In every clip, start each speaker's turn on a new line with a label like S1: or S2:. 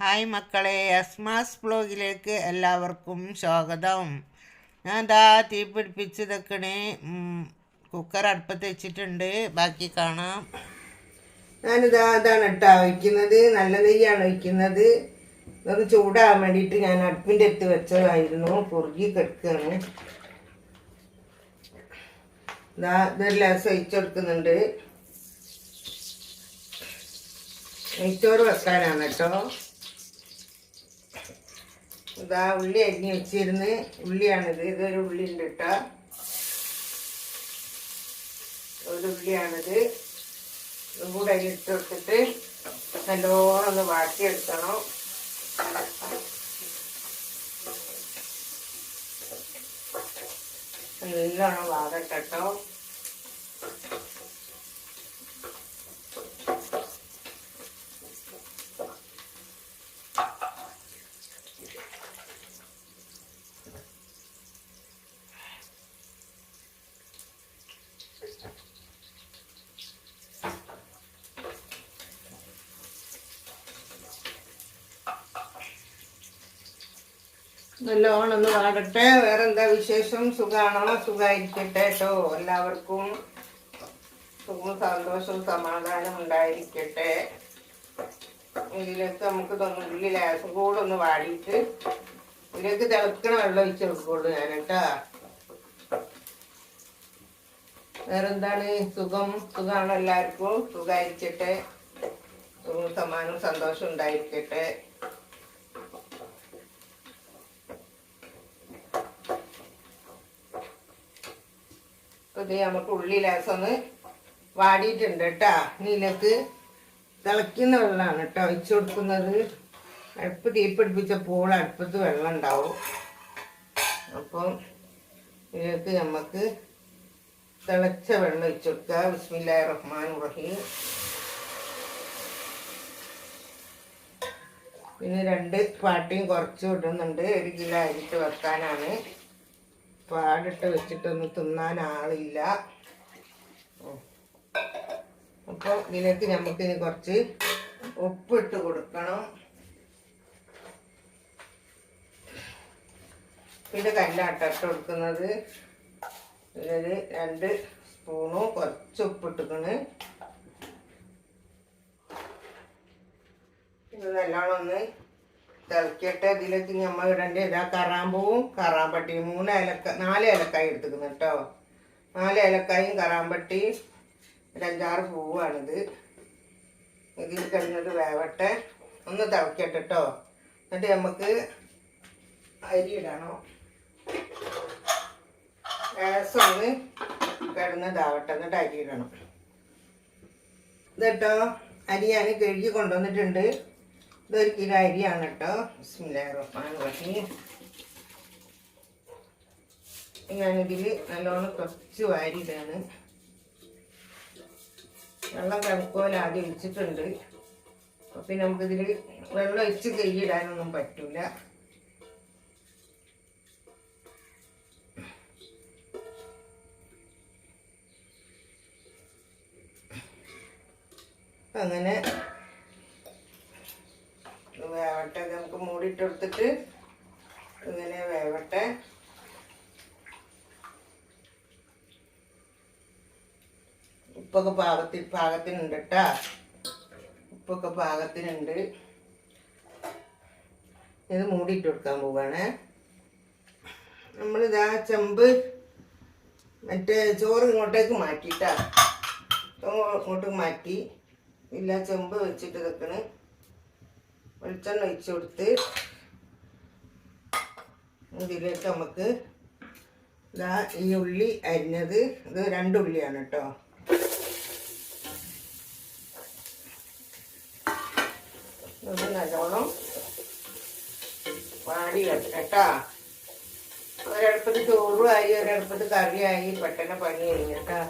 S1: Hi മക്കളെ അസ്മാസ് ബ്ലോഗിലേക്ക് എല്ലാവർക്കും സ്വാഗതം. ഞാൻ ദാ തീ പിടിപ്പിച്ച് ഇതൊക്കെ കുക്കർ അടുപ്പത്ത് വെച്ചിട്ടുണ്ട്. ബാക്കി കാണാം. ഞാനിതാ അതാണ് കേട്ടോ വയ്ക്കുന്നത് നല്ല നെയ്യാണ് വയ്ക്കുന്നത് ഇതൊന്ന് ചൂടാകാൻ വേണ്ടിയിട്ട് ഞാൻ അടുപ്പിന്റെ അടുത്ത് വെച്ചതായിരുന്നു. കുറുകി കിടക്കുകയാണ് ഇതാ ഇതെല്ലാം സഹിച്ചെടുക്കുന്നുണ്ട് നെയ്ച്ചോറ് വെക്കാനാണ് കേട്ടോ. ഇതാ ഉള്ളി അരിഞ്ഞ് വെച്ചിരുന്ന്. ഉള്ളിയാണിത്. ഇതൊരു ഉള്ളി ഉണ്ട് കേട്ടോ. ഒരു ഉള്ളിയാണിത്. ഇതും കൂടെ അതിലിട്ട് കൊടുത്തിട്ട് നല്ലോണം ഒന്ന് വാട്ടിയെടുക്കണം. നല്ലോണം വാടട്ടെ കേട്ടോ പാടട്ടെ ഒന്ന് വാടട്ടെ. വേറെ എന്താ വിശേഷം? സുഖാണോ? സുഖായിരിക്കട്ടെ കേട്ടോ എല്ലാവർക്കും സുഖവും സന്തോഷവും സമാധാനം ഉണ്ടായിരിക്കട്ടെ. ഇതിലേക്ക് നമുക്ക് ലേസം കൂടെ ഒന്ന് വാടിയിട്ട് ഇതിലേക്ക് തിളക്കണ വെള്ളം ഒഴിച്ച് കൊടുക്കുള്ളൂ ഞാൻ കേട്ടാ വേറെന്താണ്? സുഖം? സുഖാണോ എല്ലാവർക്കും? സുഖായിരിക്കട്ടെ. സുഖവും സമാനവും സന്തോഷം ഉണ്ടായിരിക്കട്ടെ. ഇത് നമുക്ക് ഉള്ളി ലേസം ഒന്ന് വാടിയിട്ടുണ്ട് കേട്ടാ. ഇതിലേക്ക് തിളയ്ക്കുന്ന വെള്ളമാണ് കേട്ടോ. ഒഴിച്ചു കൊടുക്കുന്നത്. അടുപ്പ് തീപ്പിടിപ്പിച്ചപ്പോൾ അടുപ്പത്ത് വെള്ളം ഉണ്ടാവും. അപ്പം ഇതിലേക്ക് നമുക്ക് തിളച്ച വെള്ളം ഒഴിച്ചു കൊടുക്കുക ബിസ്മില്ലാ റഹ്മാൻ റഹീം. പിന്നെ രണ്ട് പാട്ടിയും കുറച്ച് ഇടുന്നുണ്ട്. ഒരു കിലോ അരിട്ട് വെക്കാനാണ്. പാടിട്ട് വെച്ചിട്ടൊന്നും തിന്നാൻ ആളില്ല. അപ്പോൾ ഇതിലേക്ക് നമുക്ക് ഇനി കുറച്ച് ഉപ്പിട്ട് കൊടുക്കണം. പിന്നെ കല്ലാട്ട ഇട്ട് കൊടുക്കുന്നത്. ഇതിൽ രണ്ട് സ്പൂണും കുറച്ച് ഉപ്പിട്ടിക്കണ് ഇത് നല്ലോണം ഒന്ന് തിളക്കട്ടെ. ഇതിലേക്ക് നമ്മൾ ഇടേണ്ട ഇതാ കറാമ്പൂവും കറാമ്പട്ടിയും മൂന്ന് ഏലക്ക നാല് ഏലക്കായ എടുത്തുക്കുന്നു കേട്ടോ. നാല് ഏലക്കായും കറാമ്പട്ടിയും ഒരഞ്ചാറ് പൂവാണിത്. ഇതിൽ കഴിഞ്ഞത് വേവട്ടെ. ഒന്ന് തിളക്കട്ടെ കേട്ടോ. എന്നിട്ട് നമുക്ക് അരി ഇടണോ. ഗ്യാസ് കിടന്നതാവട്ടെ. എന്നിട്ട് അരി ഇടണം. ഇതട്ടോ? അരി ഞാൻ കഴുകി കൊണ്ടുവന്നിട്ടുണ്ട്. ഇതൊരു കിലോ അരിയാണ് കേട്ടോ. ബിസ്മില്ലാ റഹ്മാൻ റഹീം ഞാനിതിൽ നല്ലോണം കുറച്ച് വാരിയിടാണ്. വെള്ളം കിടക്കോല ആദ്യം ഒഴിച്ചിട്ടുണ്ട്. അപ്പം നമുക്കിതിൽ വെള്ളം ഒഴിച്ച് കൈയിടാനൊന്നും പറ്റില്ല അങ്ങനെ വേവട്ടെ നമുക്ക് മൂടിയിട്ടെടുത്തിട്ട് ഇങ്ങനെ വേവട്ടെ. ഉപ്പൊക്കെ പാകത്തിൽ പാകത്തിനുണ്ട് കേട്ടാ ഉപ്പൊക്കെ പാകത്തിനുണ്ട്. ഇത് മൂടിയിട്ട് കൊടുക്കാൻ പോവാണ്. നമ്മളിതാ ചെമ്പ് മറ്റേ ചോറ് ഇങ്ങോട്ടേക്ക് മാറ്റിയിട്ടാ ഇങ്ങോട്ട് മാറ്റി. ഇല്ല ചെമ്പ് വെച്ചിട്ട് വെക്കണ് വെളിച്ചെണ്ണ ഒഴിച്ചു കൊടുത്ത് ഇതിലേക്ക് നമുക്ക് ഇതാ ഈ ഉള്ളി അരിഞ്ഞത് ഇത് രണ്ട് ഉള്ളിയാണ് കേട്ടോ. ഇത് നല്ലോണം വാടി കേട്ടാ. ഒരടുപ്പത്ത് ആയി ഒരടുപ്പത്ത് കറിയായി പെട്ടെന്ന് പണി കഴിഞ്ഞിട്ടാ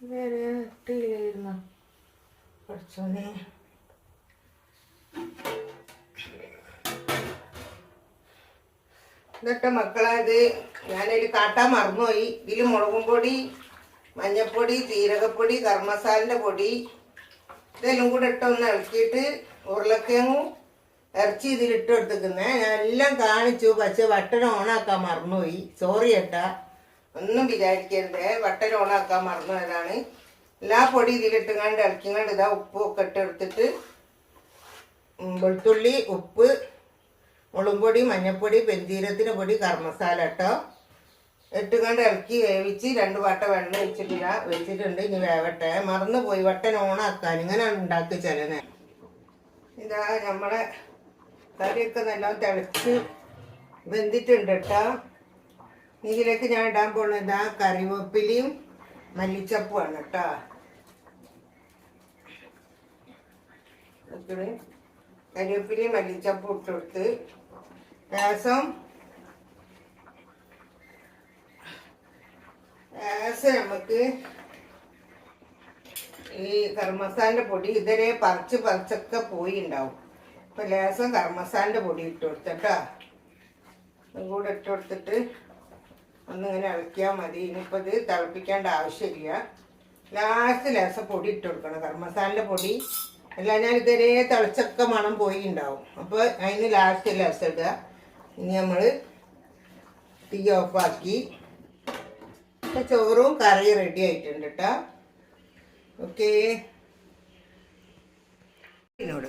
S1: വേറെ ഇട്ടില്ലായിരുന്നു കുറച്ചോനെ എന്നിട്ട് മക്കളത് ഞാനൊരു കാട്ടാൻ മറന്നുപോയി. ഇതിൽ മുളകും പൊടി മഞ്ഞപ്പൊടി ജീരകപ്പൊടി കർമ്മസാലിന്റെ പൊടി ഇതെല്ലാം കൂടെ ഇട്ടൊന്ന് ഇളക്കിയിട്ട് ഉരുളക്കിഴങ്ങും ഇറച്ചി ഇതിലിട്ട് കൊടുത്തിരിക്കുന്നത് ഞാൻ എല്ലാം കാണിച്ചു. പക്ഷെ ബട്ടൺ ഓണാക്കാൻ മറന്നുപോയി. സോറി ഏട്ടാ. ഒന്നും വിചാരിക്കരുത്. ബട്ടൺ ഓണാക്കാൻ മറന്നതാണ് എല്ലാ പൊടി ഇതിലിട്ടുകൊണ്ട് ഇളക്കിങ്ങാണ്ട് ഇതാ ഉപ്പും ഒക്കെ ഇട്ട് എടുത്തിട്ട് ഉം, വെളുത്തുള്ളി ഉപ്പ് മുളകുപൊടി മഞ്ഞൾപ്പൊടി പെന്തീരത്തിന്റെ പൊടി കർമ്മസാല കേട്ടോ. ഇട്ടുകൊണ്ട് ഇളക്കി വേവിച്ച് രണ്ട് വട്ട വെള്ളം വെച്ചിട്ടില്ല വെച്ചിട്ടുണ്ട്. ഇനി വേവട്ടെ. മറന്നു പോയി വട്ട ഓണാക്കാൻ. ഇങ്ങനെ ഉണ്ടാക്കി ചില ഇതാ നമ്മളെ കറിയൊക്കെ നല്ല തിളച്ച് വെന്തിട്ടുണ്ട് കേട്ടോ. ഇതിലേക്ക് ഞാൻ ഇടാൻ പോകുന്നത് ആ കറിവേപ്പിലയും മല്ലിച്ചപ്പുമാണ് കേട്ടോ. കരിവേപ്പിലി മല്ലിച്ചപ്പ് ഇട്ട് കൊടുത്ത് രസം. നമുക്ക് ഈ കർമ്മസാലിന്റെ പൊടി ഇതുവരെ പറിച്ച് പറിച്ചൊക്കെ പോയി ഉണ്ടാവും ഇപ്പം ലേസം കർമ്മസാലിന്റെ പൊടി ഇട്ട് കൊടുത്തിട്ടാ അതും കൂടെ ഇട്ട് കൊടുത്തിട്ട് ഒന്നിങ്ങനെ ഇളക്കിയാൽ മതി. ഇനിയിപ്പോൾ ഇത് തിളപ്പിക്കേണ്ട ആവശ്യമില്ല. ലാസ്റ്റ് ലേസം പൊടി ഇട്ട് കൊടുക്കണം. കർമ്മസാലിന്റെ പൊടി. അല്ല ഞാൻ ഇതുവരെ തിളച്ചൊക്കെ മണം പോയി ഉണ്ടാവും അപ്പോൾ അതിന് ലാസ്റ്റ് ലേസം ഇടുക. ഇനി നമ്മൾ തീ ഓഫാക്കി ചോറും കറിയും റെഡി ആയിട്ടുണ്ട് കേട്ടോ ഓക്കേ എന്നോട്